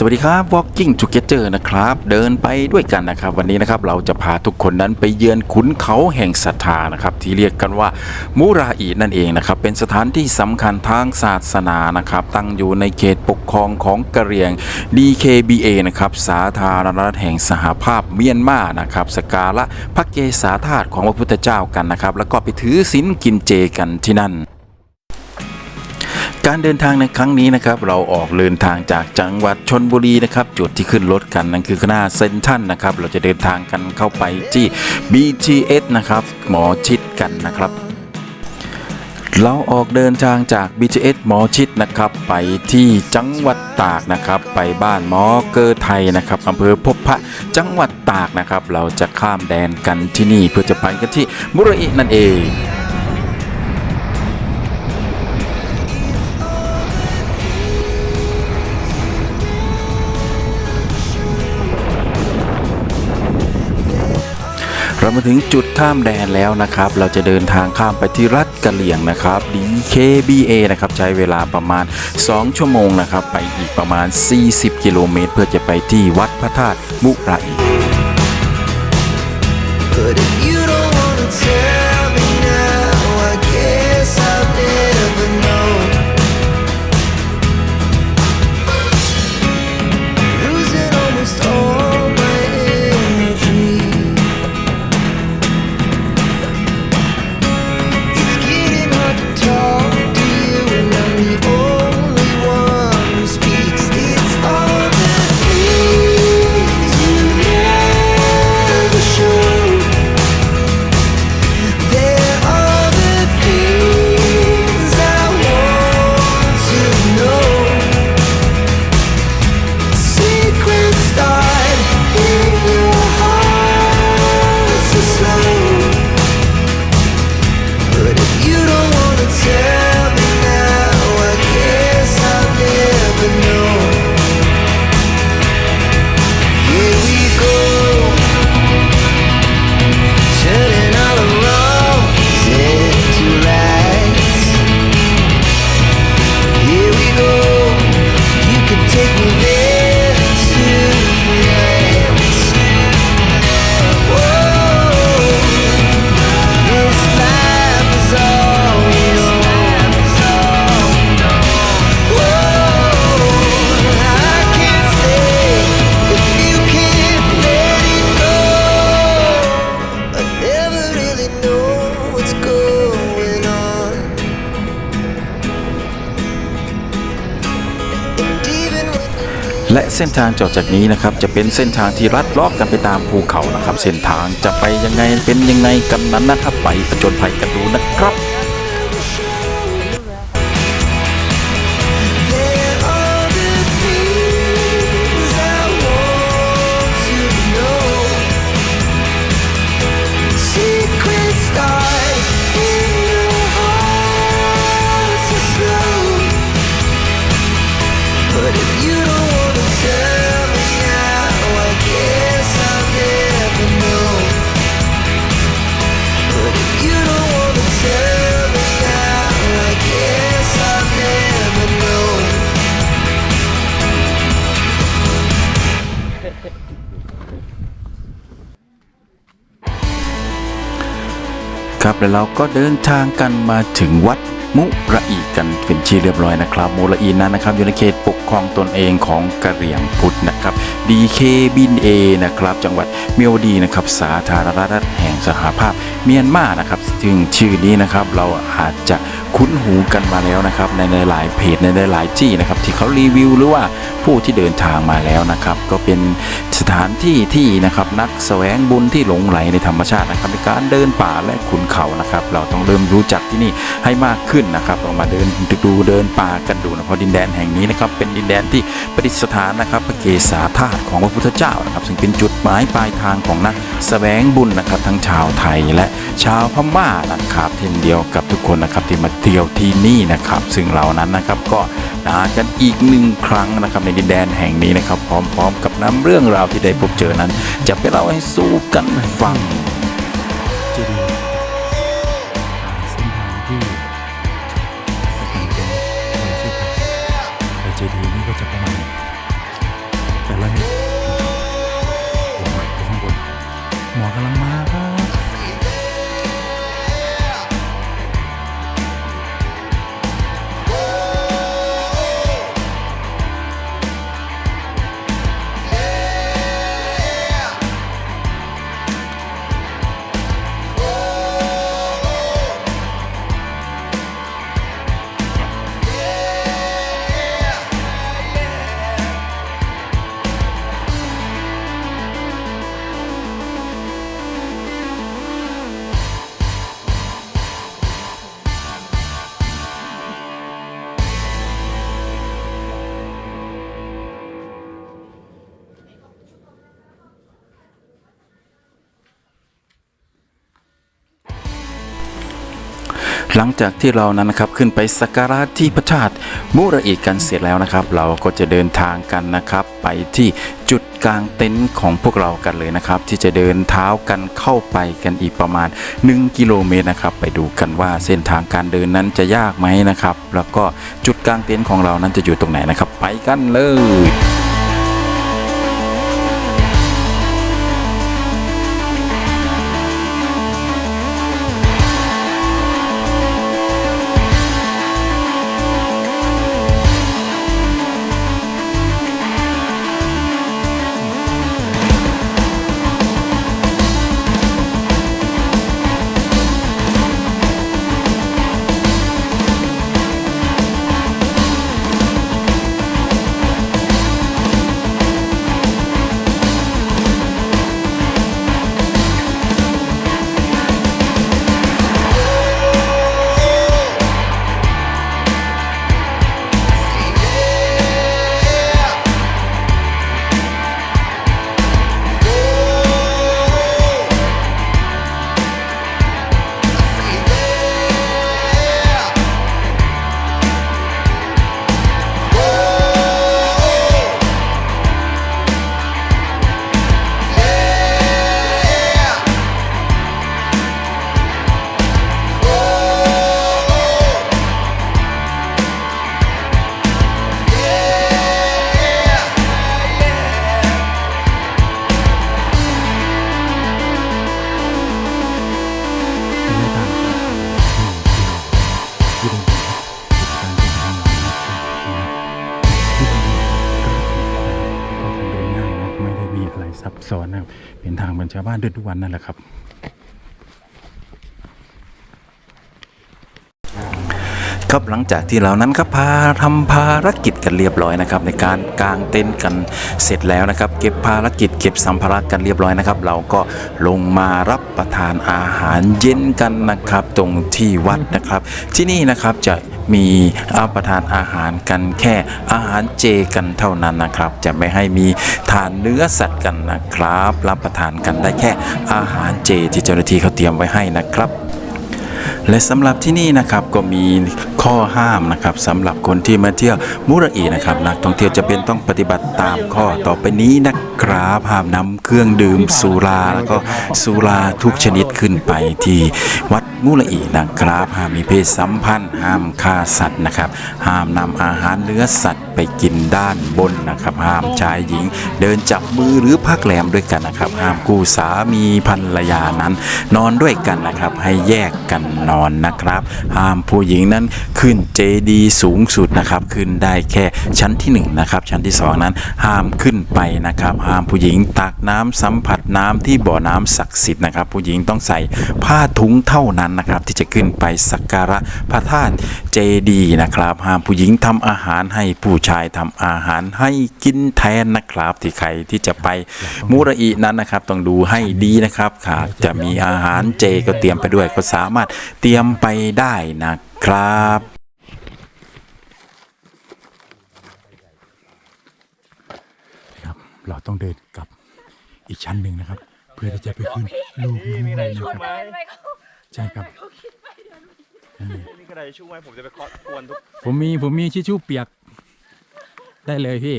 สวัสดีครับ Walking Together นะครับ เดินไปด้วยกันนะครับ วันนี้นะครับเราจะพาทุกคนนั้นไปเยือนขุนเขาแห่งศรัทธานะครับ ที่เรียกกันว่ามูราอีนั่นเองนะครับ เป็นสถานที่สำคัญทางศาสนานะครับ ตั้งอยู่ในเขตปกครองของกะเหรี่ยง DKBA นะครับ สาธารณรัฐแห่งสหภาพเมียนมานะครับสกการะพระเกศาธาตุของพระพุทธเจ้ากันนะครับ แล้วก็ไปถือศีลกินเจกันที่นั่น การเดินทางในครั้งนี้นะครับเราออกเดินทางจากจังหวัดชนบุรีนะครับจุดที่ขึ้นรถกันนั่นคือคณะเซนทันนะครับเราจะเดินทางกันเข้าไปที่ BTS นะครับหมอชิดกันนะครับ เราออกเดินทางจาก BTS หมอชิดนะครับไปที่จังหวัดตากนะครับไปบ้านหมอเกอไทยนะครับอำเภอพบพระจังหวัดตากนะครับเราจะข้ามแดนกันที่นี่เพื่อจะไปกันที่มุระอินั่นเอง เรามาถึงจุดข้ามแดนแล้วนะครับ เราจะเดินทางข้ามไปที่รัฐกะเหลี่ยงนะครับ DKBA นะครับใช้เวลาประมาณ 2 ชั่วโมงนะครับ ไปอีกประมาณ 40 กิโลเมตร เพื่อจะไปที่วัดพระธาตุมุไร และเส้นทางจอดจากนี้นะครับจะเป็นเส้นทางที่ลัดเลาะกันไปตามภูเขานะครับ เส้นทางจะไปยังไงเป็นยังไงกันนั้นนะครับไปผจญภัยกันดูนะครับ แล้วเราก็เดินทางกันมาถึงวัดมุระอีกันเป็นที่เรียบร้อยนะครับมุระอีนั้นนะครับอยู่ในเขตปกครองตนเองของกะเหรี่ยงพุทธนะครับ DK บินเอนะครับจังหวัดเมียวดีนะครับสาธารณรัฐแห่งสหภาพเมียนมานะครับซึ่งชื่อนี้นะครับเราอาจจะคุ้นหูกันมาแล้วนะครับในหลายเพจในหลายที่นะครับที่เขารีวิวหรือว่าผู้ที่เดินทางมาแล้วนะครับก็เป็น สถานที่ที่นะครับนักแสวงบุญที่หลงไหลในธรรมชาตินะครับในการเดินป่าและขุนเขานะครับ เราต้องเริ่มรู้จักที่นี่ให้มากขึ้นนะครับเรามาเดินดูเดินป่ากันดูนะเพราะดินแดนแห่งนี้นะครับเป็นดินแดนที่ประดิษฐานนะครับพระเกศาธาตุของพระพุทธเจ้านะครับ ซึ่งเป็นจุดหมายปลายทางของนักแสวงบุญนะครับทั้งชาวไทยและ ชาวพม่านะครับเช่นเดียวกับทุกคนนะครับที่มาเที่ยวที่นี่นะครับ ซึ่งเหล่านั้นนะครับก็นากันอีกหนึ่งครั้งนะครับในดินแดนแห่งนี้นะครับ พร้อมๆ กับน้ำเรื่องราวที่ได้พบเจอนั้น จะไปเล่าให้สู้กันฟัง หลังจากที่เรานั้นนะครับขึ้นไปสักการะที่พระธาตุมุระอิกันเสร็จแล้วนะครับ เราก็จะเดินทางกันนะครับ ไปที่จุดกลางเต็นท์ของพวกเรากันเลยนะครับ ที่จะเดินเท้ากันเข้าไปกันอีกประมาณ 1 กิโลเมตรนะครับ ไปดูกันว่าเส้นทางการเดินนั้นจะยากไหมนะครับ แล้วก็จุดกลางเต็นท์ของเรานั้นจะอยู่ตรงไหนนะครับ ไปกันเลย เหมือนชาวบ้านเดินทุกวันนั่นแหละครับ ครับหลังจากที่เรานั้นครับพาทำภารกิจกันเรียบร้อยนะครับในการกางเต็นท์กันเสร็จแล้วนะครับ เก็บภารกิจเก็บสัมภาระกันเรียบร้อยนะครับ เราก็ลงมารับประทานอาหารเย็นกันนะครับ ตรงที่วัดนะครับ ที่นี่นะครับจะมีรับประทานอาหารกันแค่อาหารเจกันเท่านั้นนะครับ จะไม่ให้มีทานเนื้อสัตว์กันนะครับ รับประทานกันได้แค่อาหารเจที่เจ้าหน้าที่เขาเตรียมไว้ให้นะครับ และสำหรับที่นี่นะครับก็มีข้อห้ามนะครับสำหรับคนที่มาเที่ยวมุระอีนะครับนักท่องเที่ยวจะเป็นต้องปฏิบัติตามข้อต่อไปนี้นะครับห้ามนำเครื่องดื่มสุราแล้วก็สุราทุกชนิดขึ้นไปที่วัดมุระอีนะครับ ห้ามมีเพศสัมพันธ์ ห้ามฆ่าสัตว์นะครับ ห้ามนำอาหารเนื้อสัตว์ไปกินด้านบนนะครับ ห้ามชายหญิง เดินจับมือหรือพักแรมด้วยกันนะครับ ห้ามคู่สามีภรรยานั้น นอนด้วยกันนะครับ ให้แยกกันนอนนะครับ ห้ามผู้หญิงนั้นขึ้นเจดีสูงสุดนะครับ ขึ้นได้แค่ชั้นที่หนึ่งนะครับ ชั้นที่สองนั้น ห้ามขึ้นไปนะครับ ห้ามผู้หญิงตักน้ำสัมผัสน้ำที่บ่อน้ำศักดิ์สิทธิ์นะครับ ผู้หญิงต้องใส่ผ้าถุงเท่านั้นนะครับที่จะขึ้นไปสักการะพระธาตุเจดีย์นะครับห้ามผู้หญิงทำอาหารให้ผู้ชายทำอาหารให้กินแทนนะครับ ที่ใครที่จะไปมุระอีนั้นนะครับต้องดูให้ดีนะครับหากจะมีอาหารเจก็เตรียมไปด้วยก็สามารถเตรียมไปได้นะครับครับเราต้องเดินกลับอีกชั้นหนึ่งนะครับ เพื่อที่จะไปขึ้นลูกนู่นนะครับ ใช่ครับนี่ก็ได้ช่วยผมจะไปเคาะกวนทุกผมมีผมมีชิชชู่เปียก ได้เลยพี่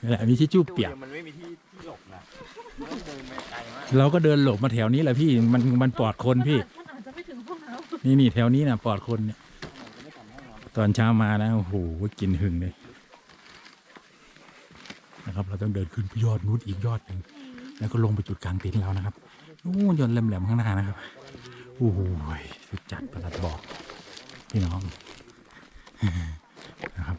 นี่แหละมีชิชชู่เปียก มันไม่มีที่ที่หลบนะเดินไปไกลมากเราก็เดินหลบมาแถวนี้แหละพี่มันมันปลอดคนพี่มันอาจจะไม่ถึงห้องน้นี่นี่แถวนี้นะปลอดคนเนี่ยตอนเช้ามานะโอ้โหกินหึงเลยนะครับ เราต้องเดินขึ้นยอดนู้นอีกยอดหนึ่งแล้วก็ลงไปจุดกลางเต็นท์เรานะครับนู่นยนต์แหลมๆข้างหน้านะครับ โอ้โหสุดจัดประหลัดบอก พี่น้องนะครับ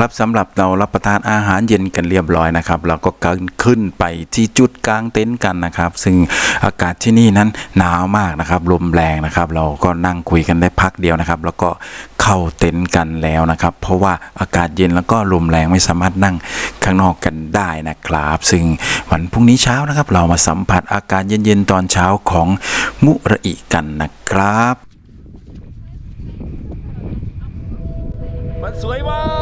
ครับสำหรับเรารับประทานอาหารเย็นกันเรียบร้อยนะครับเราก็กันขึ้นไปที่จุดกลางเต็นท์กันนะครับ ซึ่งอากาศที่นี่นั้นหนาวมากนะครับลมแรงนะครับ เราก็นั่งคุยกันได้พักเดียวนะครับ แล้วก็เข้าเต็นท์กันแล้วนะครับ เพราะว่าอากาศเย็นแล้วก็ลมแรงไม่สามารถนั่งข้างนอกกันได้นะครับ ซึ่งวันพรุ่งนี้เช้านะครับ เรามาสัมผัสอากาศเย็นๆตอนเช้าของมุระอิกันนะครับมันสวยมาก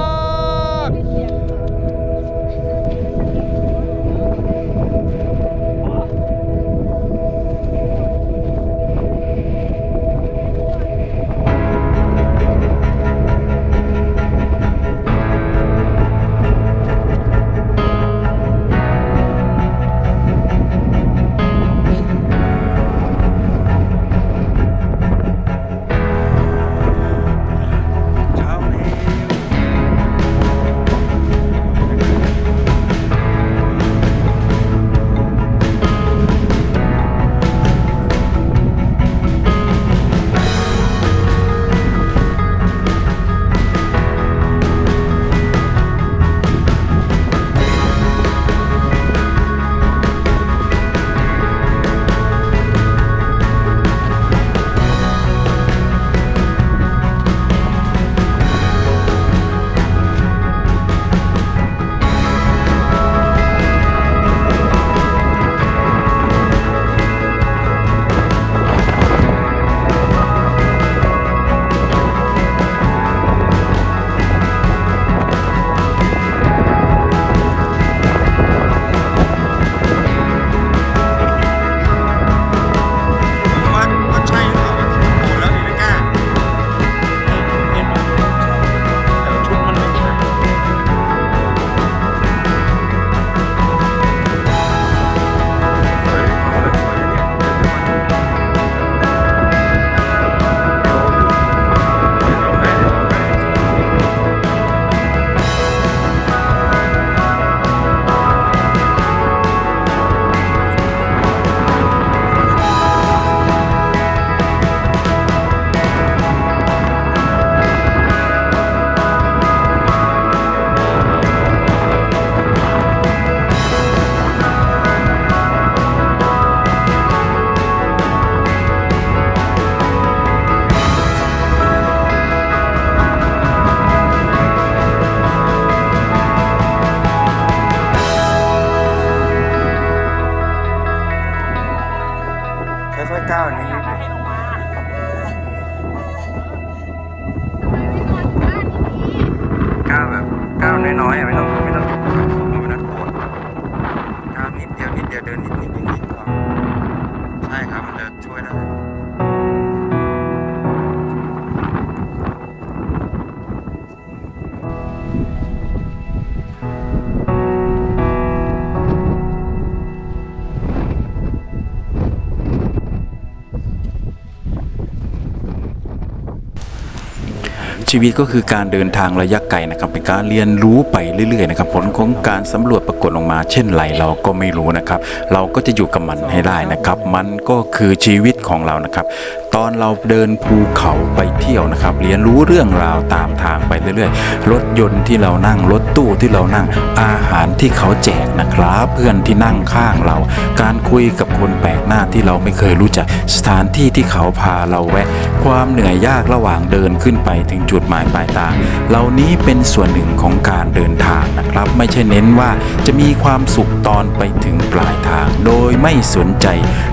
ชีวิตก็คือการเดินทางระยะไกลนะครับเป็นการเรียนรู้ไปเรื่อยๆนะครับผลของการสำรวจปรากฏออกมา เช่นไรเราก็ไม่รู้นะครับ เราก็จะอยู่กับมันให้ได้นะครับ มันก็คือชีวิตของเรานะครับ ตอนเราเดินภูเขาไปเที่ยวนะครับ เรียนรู้เรื่องราวตามทางไปเรื่อยๆ รถยนต์ที่เรานั่ง รถตู้ที่เรานั่ง อาหารที่เขาแจกนะครับ เพื่อนที่นั่งข้างเรา การคุยกับคนแปลกหน้าที่เราไม่เคยรู้จัก สถานที่ที่เขาพาเราแวะ ความเหนื่อยยากระหว่างเดินขึ้นไปถึงจุดหมายปลายทาง เหล่านี้เป็นส่วนหนึ่งของการเดินทางนะครับ ไม่ใช่เน้นว่าจะมีความสุขตอนไปถึงปลายทาง โดยไม่สนใจ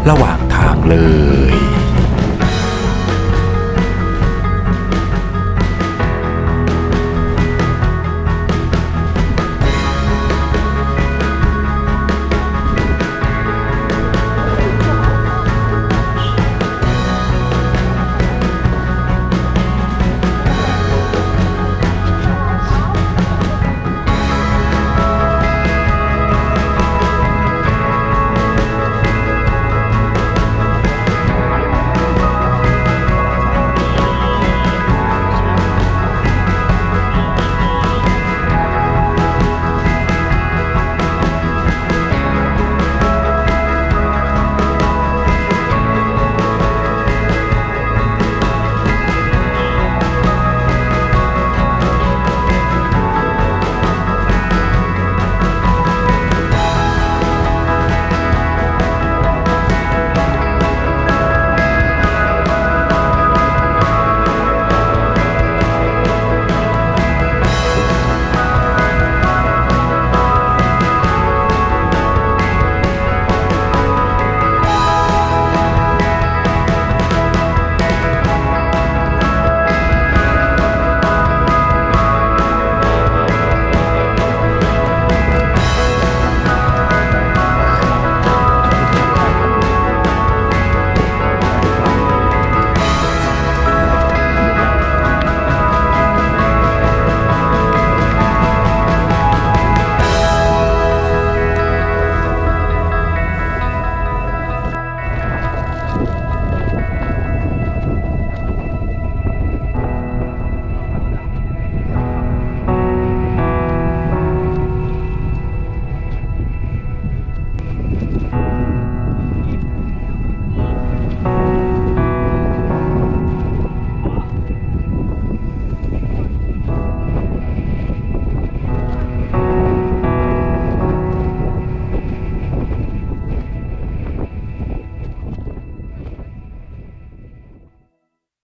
ระหว่างทางเลย